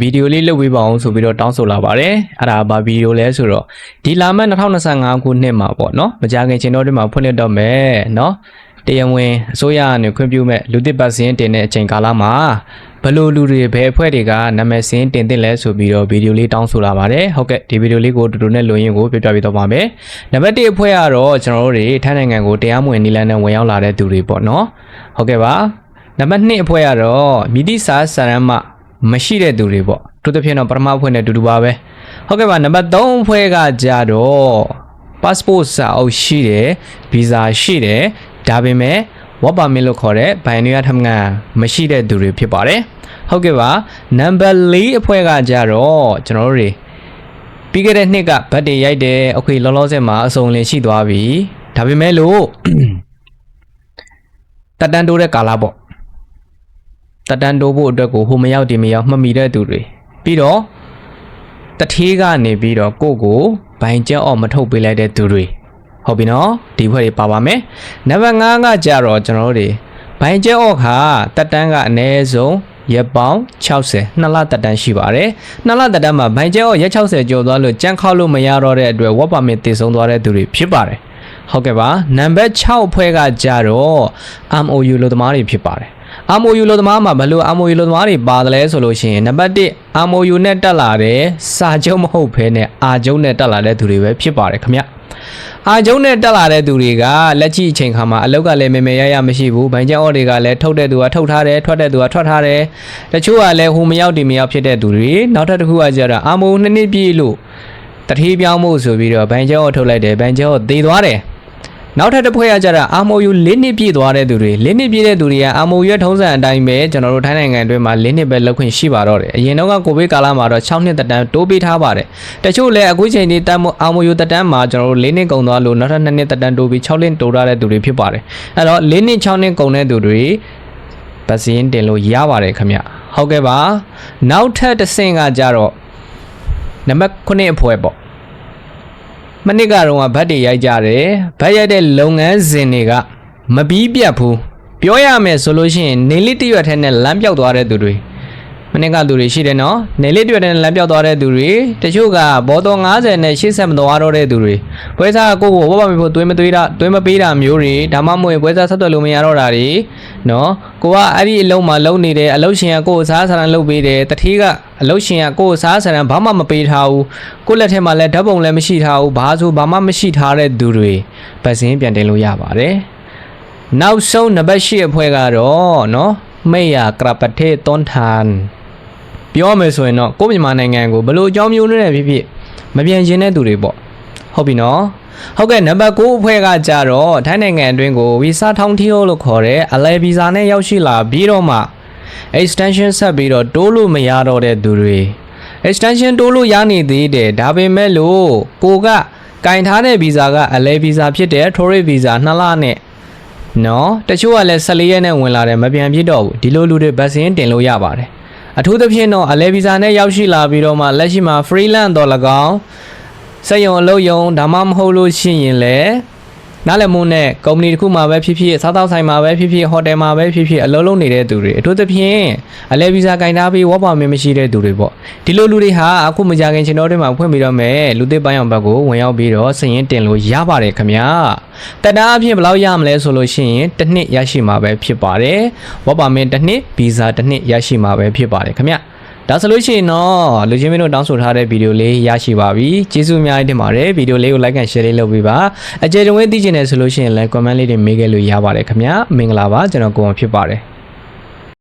ဗီဒီယိုလေးလုပ်ပေးပါအောင်ဆိုပြီးတော့တောင်းဆိုလာပါတယ်အဲ့ဒါဘာဗီဒီယိုလဲဆိုတော့ဒီလာမယ့်2025ခုနှစ်မှာပေါ့နော်မကြာခင်ချိန်တော့ဒီမှာဖွင့်လှစ်တော့မယ်နော်တရားဝင်အစိုးရကနေခွင့်ပြုမဲ့လူသစ်ပတ်စင်းတင်တဲ့အချိန်ကာလမှာဘယ်လိုလူတွေဘယ်အဖွဲ့တွေကနာမည်စင်းတင်သင့်လဲဆိုပြီးတော့ဗီဒီယိုလေးတောင်းဆိုလာပါတယ်ဟုတ်ကဲ့ဒီဗီဒီယိုလေးကိုတူတူနဲ့လွှင့်ရင်ကိုပြပြပေးတော့ပါမယ်နံပါတ်1အဖွဲ့ကတော့ကျွန်တော်တို့တွေထိုင်းနိုင်ငံကိုတရားမဝင်နည်းလမ်းနဲ့ဝင်ရောက်လာတဲ့သူတွေပေါ့နော်ဟုတ်ကဲ့ပါနံပါတ်2အဖွဲ့ကတော့မြစ်တိစာစာရမ်းမ မရှိတဲ့သူတွေပေါ့သူတစ်ဖြစ်တော့ပထမအဖွဲ့နဲ့အတူတူပါပဲဟုတ်ကဲ့ပါနံပါတ်3အဖွဲ့ကကြတော့ passport စာအုပ်ရှိတယ် visa ရှိတယ်ဒါပေမဲ့ work permit လို့ခေါ်တဲ့ဘိုင်နီယာထမန်မရှိတဲ့သူတွေဖြစ်ပါတယ်ဟုတ်ကဲ့ပါနံပါတ်4အဖွဲ့ကကြတော့ကျွန်တော်တို့တွေပြီးခဲ့တဲ့နှစ်ကဗတ်တွေရိုက်တယ်အခုလောလောဆယ်မှာအစုံလင်ရှိသွားပြီဒါပေမဲ့လို့တက်တန်းတိုးတဲ့ကာလပေါ့ တက်တန်းတိုးဖို့အတွက်ကိုဟိုမရောက်ဒီမရောက်မှတ်မိတဲ့သူတွေပြီးတော့တထေးကနေပြီးတော့ကိုယ့်ကိုဘိုင်ကျက်အော့မထုတ်ပေးလိုက်တဲ့သူတွေဟုတ်ပြီနော်ဒီဖွဲ့တွေပါပါမယ်နံပါတ်5ကကြတော့ကျွန်တော်တို့တွေဘိုင်ကျက်အော့ခါတက်တန်းကအနည်းဆုံးရက်ပေါင်း60နှစ်လတက်တန်းရှိပါတယ်နှစ်လတက်တန်းမှာဘိုင်ကျက်အော့ရက်60ကျော်သွားလို့ကြမ်းခောက်လို့မရတော့တဲ့အတွက်ဝက်ပါမစ်တည်ဆုံးသွားတဲ့သူတွေဖြစ်ပါတယ်ဟုတ်ကဲ့ပါနံပါတ်6ဖွဲ့ကကြတော့ MOU လို့သမားတွေဖြစ်ပါတယ် MOU လို့သမားမှာဘယ်လို MOU လို့သမားတွေပါတယ်လဲဆိုလို့ရှိရင်နံပါတ်1 MOU နဲ့တက်လာတဲ့စာချုပ်မဟုတ်ဘဲနဲ့အာချုပ်နဲ့တက်လာတဲ့သူတွေပဲဖြစ်ပါတယ်ခင်ဗျအာချုပ်နဲ့တက်လာတဲ့သူတွေကလက်ရှိအချိန်ခါမှာအလောက်ကလည်းမေမေရရမရှိဘူးဘိုင်ကျန်အော်တွေကလည်းထုတ်တဲ့သူကထုတ်ထားတယ်ထွက်တဲ့သူကထွက်ထားတယ်တချို့ကလည်းဟိုမရောက်ဒီမရောက်ဖြစ်တဲ့သူတွေနောက်ထပ်တစ်ခုကကျတော့ MOU နှစ်နှစ်ပြည့်လို့တတိပြောင်းမှုဆိုပြီးတော့ဘိုင်ကျန်အော်ထုတ်လိုက်တယ်ဘိုင်ကျန်အော်သေသွားတယ် နောက်ထပ်တစ်ဖွဲ့ကကြတာ MOU ၄နှစ်ပြည့်သွားတဲ့သူတွေ၄နှစ်ပြည့်တဲ့သူတွေက MOU ရဲ့ထုံးစံအတိုင်းပဲကျွန်တော်တို့ထိုင်းနိုင်ငံအတွင်းမှာ၄နှစ်ပဲလောက်ခွင့်ရှိပါတော့တယ်အရင်တော့ကကိုဗစ်ကာလမှာတော့6နှစ်တက်တန်းတိုးပေးထားပါတယ်တချို့လည်းအခုချိန်ဒီတက်မှု MOU တက်တန်းမှာကျွန်တော်တို့၄နှစ်ကုန်သွားလို့နောက်ထပ်2နှစ်တက်တန်းတိုးပြီး6နှစ်တိုးထားတဲ့သူတွေဖြစ်ပါတယ်အဲ့တော့၄နှစ်6နှစ်ကုန်တဲ့သူတွေပတ်စင်းတင်လို့ရပါတယ်ခင်ဗျဟုတ်ကဲ့ပါနောက်ထပ်တစ်ဆင့်ကကြတော့နံပါတ်9အဖွဲပေါ့ မနစ်ကတော့ဗတ်တွေရိုက်ကြတယ်ဗတ်ရိုက်တဲ့လုပ်ငန်းစဉ်တွေကမပြီးပြတ်ဘူးပြောရမယ်ဆိုလို့ရှိရင်နေလေးတစ်ရွက်ထဲနဲ့လမ်းပြောက်သွားတဲ့သူတွေ မနစ်ကသူတွေရှိတယ်နော်နေလေးတစ်ရွက်ထဲနဲ့လမ်းပြောက်သွားတဲ့သူတွေတချို့ကဘောတော်90နဲ့80မသွားတော့တဲ့သူတွေပွဲစားကိုကိုဘောပါမေဖို့သွေးမသွေးတာသွေးမပေးတာမျိုးတွေဒါမှမဟုတ်ပွဲစားဆက်သွယ်လို့မရတော့တာတွေနော်ကိုကအဲ့ဒီအလုံးမှာလုံနေတယ်အလုံးရှင်ကကိုကိုစားဆရန်လုပ်ပေးတယ်တတိကအလုံးရှင်ကကိုကိုစားဆရန်ဘာမှမပေးထားဘူးကိုလက်ထဲမှာလည်းဓာတ်ပုံလည်းမရှိထားဘူးဘာဆိုဘာမှမရှိထားတဲ့သူတွေပတ်စင်းပြန်တင်လို့ရပါတယ်နောက်ဆုံးနံပါတ်၈အဖွဲကတော့နော်မေယာကရပတေတွန်ထန် ပြောမယ်ဆိုရင်တော့ကိုယ့်မြန်မာနိုင်ငံကိုဘယ်လိုအကြောင်းမျိုးနဲ့ဖြစ်ဖြစ်မပြန်ရင်တဲ့သူတွေပေါ့ဟုတ်ပြီနော်ဟုတ်ကဲ့နံပါတ်9အဖွဲ့ကကြတော့ထိုင်းနိုင်ငံအတွင်းကိုဗီဇာထောင်းထီယိုလို့ခေါ်တဲ့အလဲဗီဇာနဲ့ရောက်ရှိလာပြီးတော့မှ extension ဆက်ပြီးတော့တိုးလို့မရတော့တဲ့သူတွေ extension တိုးလို့ရနေသေးတယ်ဒါပေမဲ့လို့ကိုကကင်ထားတဲ့ဗီဇာကအလဲဗီဇာဖြစ်တဲ့ tourist visa 2လနဲ့နော်တချို့ကလည်း14ရက်နဲ့ဝင်လာတယ်မပြန်ဖြစ်တော့ဘူးဒီလိုလူတွေဗတ်စင်းတင်လို့ရပါတယ် အထူးသဖြင့်တော့အလဲဗီဇာနဲ့ရောက်ရှိလာပြီးတော့မှလက်ရှိမှာ freelance တော့၎င်းစက်ရုံအလုပ်ရုံဒါမှမဟုတ်လို့ရှိရင်လည်း နားလည်မှုနဲ့ကုမ္ပဏီတစ်ခုမှာပဲဖြစ်ဖြစ်စားသောက်ဆိုင်မှာပဲဖြစ်ဖြစ်ဟိုတယ်မှာပဲဖြစ်ဖြစ်အလုပ်လုပ်နေတဲ့သူတွေအထူးသဖြင့်အလဲဗီဇာကင်ထားပြီးဝေါ်ပါမင်းမရှိတဲ့သူတွေပေါ့ဒီလိုလူတွေဟာအခုမကြခင်ကျွန်တော်တို့မှာဖွင့်ပြီးတော့မယ်လူသစ်ပိုင်းအောင်ဘက်ကိုဝင်ရောက်ပြီးတော့စရင်တင်လို့ရပါတယ်ခင်ဗျာတက်တာအဖြစ်ဘယ်လောက်ရမလဲဆိုလို့ရှိရင်တစ်နှစ်ရရှိမှာပဲဖြစ်ပါတယ်ဝေါ်ပါမင်းတစ်နှစ်ဗီဇာတစ်နှစ်ရရှိမှာပဲဖြစ်ပါတယ်ခင်ဗျာ ဒါဆိုလို့ရှိရင်တော့လူချင်းမင်းတို့တောင်းဆိုထားတဲ့ဗီဒီယိုလေးရရှိပါပြီကျေးဇူးအများကြီးတင်ပါတယ်ဗီဒီယိုလေးကို like and share လေးလုပ်ပေးပါအကြံဉာဏ်ဝဲသိချင်တယ်ဆိုလို့ရှိရင်လည်း comment လေးတွေမေးခဲ့လို့ရပါတယ်ခင်ဗျာမင်္ဂလာပါကျွန်တော်ကိုအောင်ဖြစ်ပါတယ်